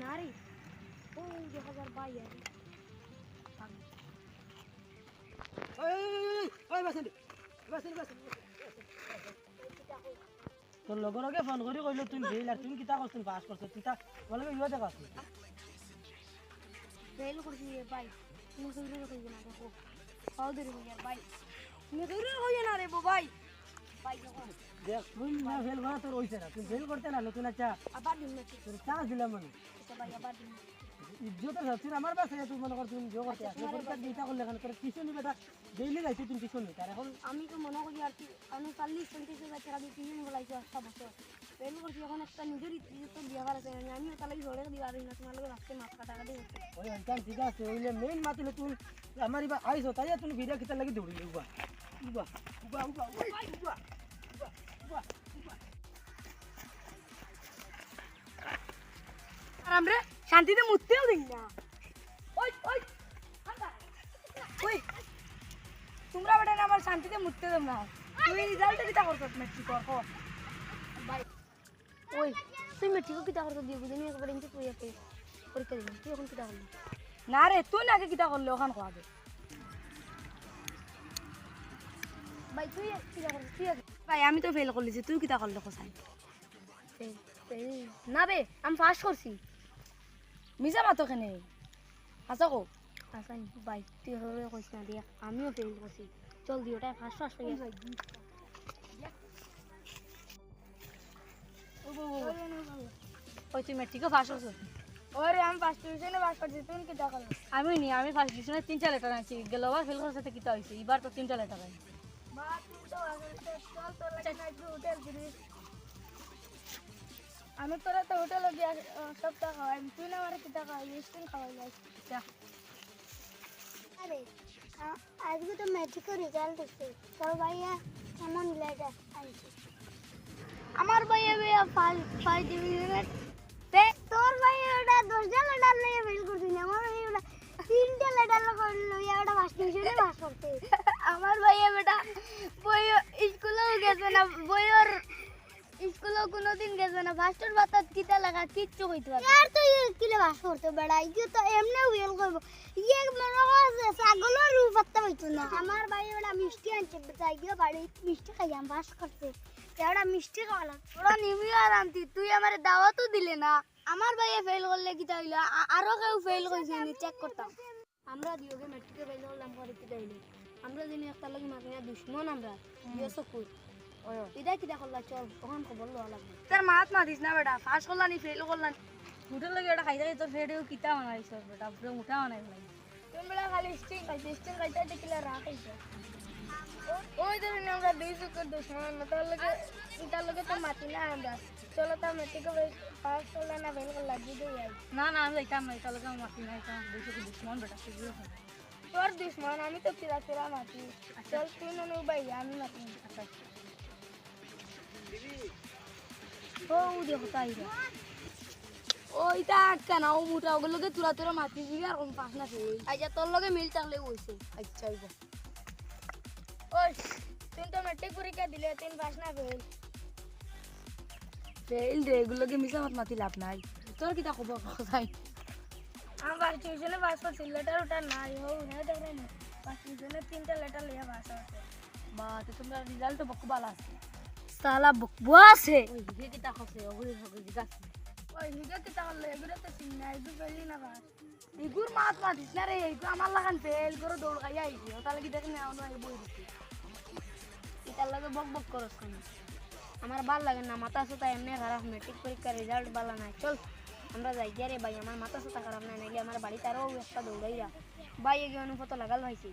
না রে ও দু হাজার বাইশ তোর লগর আগে ফোন করে কইলো তুই ফেল আর তুমি কিতা করছিস পাস করছিস তুই তা বলে ইয়ে দেখা ফেল করছি রে ভাই। তুমি কইরে কইবে না দেখো। হাও দে রে ইয়ার ভাই। তুমি কইরে কইবে না রে বো ভাই ভাই। দেখো তুই না ফেল করা তোর হইছে না। তুই ফেল করতে না নতুন আচ্ছা আবার দিন তোর চান্স দিলাম মানে ইজ্জতের আমার বাসে তুই মনে কর তুমি জো করতে আসলে পরীক্ষা দিতে করলে এখানে তোর টিউশন নিবে ডেইলি যাইছি তুমি টিউশন নিতে আর এখন আমি তো মনে করি আর কি আমি চল্লিশ পঁয়ত্রিশ হাজার টাকা দিয়ে কিনে বলাইছি একটা বছর ফেল করছি এখন একটা নিজের ইজ্জত আছে আমিও তাহলে ধরে দিবা আর না তোমার লোক মাছ কাটা কাটি ওই ঠিক আছে ওইলে মেইন মাতিলে তুই আমার ইবা আইছো তাই তুমি ভিডিও কিতা লাগি দৌড়ি উবা উবা উবা উবা আমরা শান্তিতে না তোমরা আমার শান্তিতে মুততে দেব না। তুই রেজাল্ট কিটা করছত মেট্রিক কর ওই, তুই মেট্রিক কিটা করছত দিয়ে বুঝিনি একবার ইনতে তুই পরীক্ষা দিবি। তুই এখন কিটা করলি? না রে, তুই নাকি কিটা করলি? ওখান খোয়াবে ভাই তুই কিটা করছিস তুই ভাই আমি তো ফেল করলি তুই কিটা করলি কোসাই? না বে আমি পাস করছি। মিজা মাতো কেনে? আচ্ছা কো আচ্ছা ভাই তুই হরে কইস না দিয়া আমিও ফেল করছি। চল দি ওটাই ফার্স্ট ফার্স্ট হয়ে গেছে। ওই তুই মেট্রিকও ফার্স্ট করছ? ওরে আমি ফার্স্ট ডিভিশনে পাস করছি তুমি কি টাকা আমি নি আমি ফার্স্ট ডিভিশনে তিনটা লেটার আনছি। গেলবার ফেল করছে কিটা হইছে? এবার তো তিনটা লেটার আনছি আমি তোরা তো হোটেলে গিয়ে সপ্তাহ খাওয়াই তুই না আমার কিটা খাওয়াই স্টিল খাওয়াই যা আরে আ- আজকে তো ম্যাট্রিকের রেজাল্ট হচ্ছে তোর ভাইয়া কেমন লেটার আনছে আমার ভাইয়া ভাইয়া ফার্স্ট ডিভিশনের তোর ভাইয়া ওটা দশটা লেটার লইয়া ফেল করছি না আমার ভাইয়া ওটা তিনটা লেটার লইয়া ওটা ফার্স্ট ডিভিশনে পাস করতে আমার ভাইয়া বেটা বই স্কুলেও গেছে না বইয়ের স্কুলেও কোনোদিন গেছে না ফার্স্টের বাতাত কিতা লাগা কিচ্ছু হইতে পারে আর তুই কিলে পাস করতে বেড়া ইয়ে তো এমনি ফেল করব। ইয়ে মনে হয় ছাগলের রূপ পাত্তা হইতো না। আমার ভাই ওটা মিষ্টি আনছে যাই গিয়ে বাড়ি মিষ্টি খাই আমি পাস করতে ওটা মিষ্টি খাওয়ালাম ওরা নিবি আর আনতি তুই আমার দাওয়াতও দিলে না। আমার ভাইয়া ফেল করলে কিতা হইল? আ- আরও কেউ ফেল করছে চেক করতাম। আমরা দিওগে মেট্রিকে ফেল করলাম পরে কিতা হইল আমরা যিনি একটা লাগি মাকে দুশ্মন আমরা ইয়ে চকুর এটা কিতা করলা চল তখন খবর লওয়া লাগবে। তোর মাত মাতিস না বেটা ফার্স্ট করলা নি ফেল করলা মুঠের লাগে এটা খাইতে তোর ফেডেও কিতা বানাইছ বেটা পুরো মুঠা বানাই লাগবে তুমি বেটা খালি স্টিং খাইতে স্টিং খাইতে দেখিলে রাখাইছ ওই ধরুন আমরা দুই চুকের দুশ্মন তার লগে তার লগে তো মাতি না আমরা। চলো তো মেট্রিকে পাস করলে না ফেল করলা দিয়ে আই না না আমি যাইতাম না তার লগে মাতি না এটা দুই চুকের দুশ্মন বেটা সেগুলো তোর দুশ্মন আমি তো পিলা পিলা মাতি চল তুই না ভাই আমি মাতি আচ্ছা ও দেখো তাই ওইটা কেন ও মোটা ওগুলোকে তুলা তুলা মাতি দিবি আর পাস না ফেল আচ্ছা তোর লগে মিল থাকলে হইছে আচ্ছা হইব ওই তুই তো মেট্রিক পরীক্ষা দিলে তুই পাস না ফেল ফেল রে এগুলোকে মিশা মত মাতি লাভ নাই। তোর কিটা খবর কোথায়? আমার টিউশনে পাস করছি লেটার ওটা নাই হো না দেখে না পাস টিউশনে তিনটা লেটার লিয়া পাস আছে বা তো তোমরা রেজাল্ট তো বকু আছে। সালা বকবু আছে। ওই হিগে কিটা খসে ওগুলি সব জিগাছে ওই হিগে কিটা করলে এগুলো তো চিন না এগুলো ফেলি না এগুর মাত মাতিস না রে এগুলো আমার লাগান ফেল করে দৌড় খাই আইছি দেখি না বই এটার লাগে বক বক করস কেন? আমার ভালো লাগে না মাথা সুতা এমনি খারাপ মেট্রিক পরীক্ষার রেজাল্ট ভালো নাই চল আমরা যাই গিয়ে রে ভাই আমার মাথা সুতা খারাপ নাই নাকি আমার বাড়িতে আরও একটা দৌড়াইরা ভাই এগিয়ে অনুভূত লাগাল ভাইছি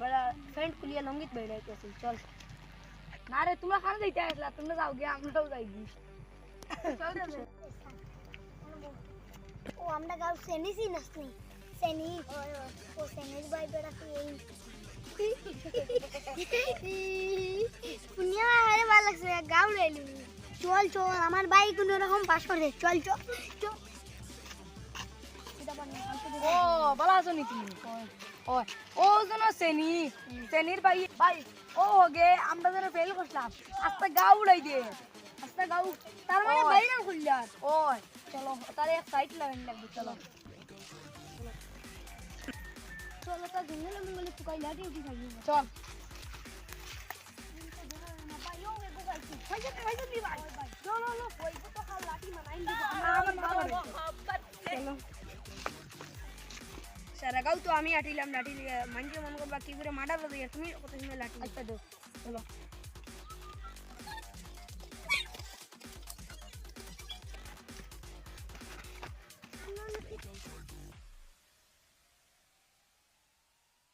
বেড়া ফ্রেন্ড খুলিয়ে লঙ্গিত বেড়ে আইতেছি চল না রে তোমরা খান যাইতে আসলা তোমরা যাও গিয়ে আমরাও যাই গি চল রে বে। ও আমরা গাও সেনি চিনাসনি সেনি ও সেনির ভাই বেড়া তুই এই পুনিয়া আরে ভালো লাগছে গাও রেলি চল চল আমার ভাই কোনো রকম পাস করছে চল চল চল। ও ভালো আছো নি তুমি ও যেন সেনি সেনির ভাই ভাই ও হোগে আমরা যেন ফেল করছিলাম। আস্তে গা উড়াই দিয়ে আস্তে গা তার মানে ওই। না খুললার ওই চলো তারে এক সাইড লাগানি লাগবে চলো। জঙ্গলে মঙ্গলে ফুকাই উঠি যাই চল সারাগাও তো আমি আটিলাম লাঠি লিয়ে মন করবা কি করে দিয়ে তুমি কত সময় লাঠি আচ্ছা দো চলো।